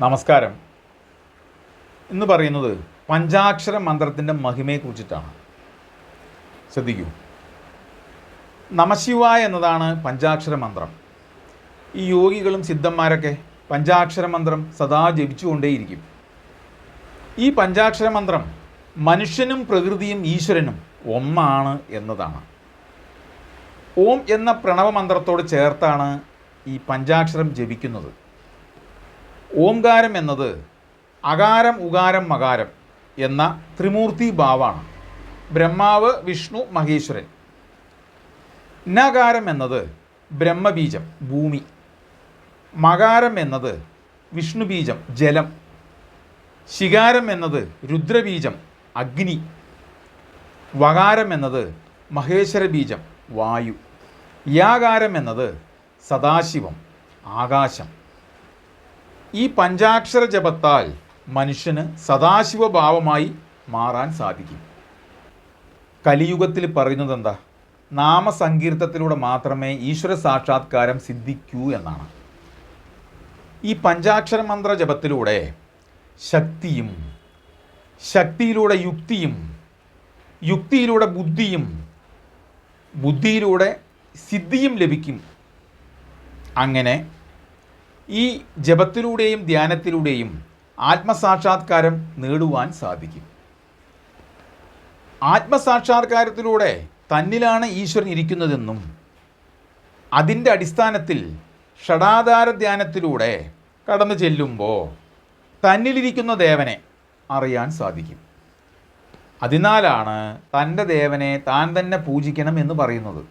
നമസ്കാരം. എന്ന് പറയുന്നത് പഞ്ചാക്ഷര മന്ത്രത്തിന്റെ മഹിമയെക്കുറിച്ചിട്ടാണ് ശ്രദ്ധിക്കൂ. നമശിവായ എന്നതാണ് പഞ്ചാക്ഷര മന്ത്രം. ഈ യോഗികളും സിദ്ധന്മാരൊക്കെ പഞ്ചാക്ഷര മന്ത്രം സദാ ജപിച്ചുകൊണ്ടേയിരിക്കും. ഈ പഞ്ചാക്ഷര മന്ത്രം മനുഷ്യനും പ്രകൃതിയും ഈശ്വരനും ഒന്നാണ് എന്നതാണ്. ഓം എന്ന പ്രണവമന്ത്രത്തോട് ചേർത്താണ് ഈ പഞ്ചാക്ഷരം ജപിക്കുന്നത്. ഓംകാരം എന്നത് അകാരം ഉകാരം മകാരം എന്ന ത്രിമൂർത്തി ഭാവാണ്. ബ്രഹ്മാവ് വിഷ്ണു മഹേശ്വരൻ. നകാരം എന്നത് ബ്രഹ്മബീജം ഭൂമി. മകാരം എന്നത് വിഷ്ണുബീജം ജലം. ശികാരം എന്നത് രുദ്രബീജം അഗ്നി. വകാരം എന്നത് മഹേശ്വര ബീജം വായു. യാകാരം എന്നത് സദാശിവം ആകാശം. ഈ പഞ്ചാക്ഷര ജപത്താൽ മനുഷ്യന് സദാശിവഭാവമായി മാറാൻ സാധിക്കും. കലിയുഗത്തിൽ പറയുന്നത് എന്താ നാമസങ്കീർത്തത്തിലൂടെ മാത്രമേ ഈശ്വര സാക്ഷാത്കാരം സിദ്ധിക്കൂ എന്നാണ്. ഈ പഞ്ചാക്ഷര മന്ത്ര ജപത്തിലൂടെ ശക്തിയും ശക്തിയിലൂടെ യുക്തിയും യുക്തിയിലൂടെ ബുദ്ധിയും ബുദ്ധിയിലൂടെ സിദ്ധിയും ലഭിക്കും. അങ്ങനെ ഈ ജപത്തിലൂടെയും ധ്യാനത്തിലൂടെയും ആത്മസാക്ഷാത്കാരം നേടുവാൻ സാധിക്കും. ആത്മസാക്ഷാത്കാരത്തിലൂടെ തന്നിലാണ് ഈശ്വരൻ ഇരിക്കുന്നതെന്നും അതിന്റെ അടിസ്ഥാനത്തിൽ ഷടാധാര ധ്യാനത്തിലൂടെ കടന്നു ചെല്ലുമ്പോൾ തന്നിലിരിക്കുന്ന ദേവനെ അറിയാൻ സാധിക്കും. അതിനാലാണ് തന്റെ ദേവനെ താൻ തന്നെ പൂജിക്കണം എന്ന് പറയുന്നത്.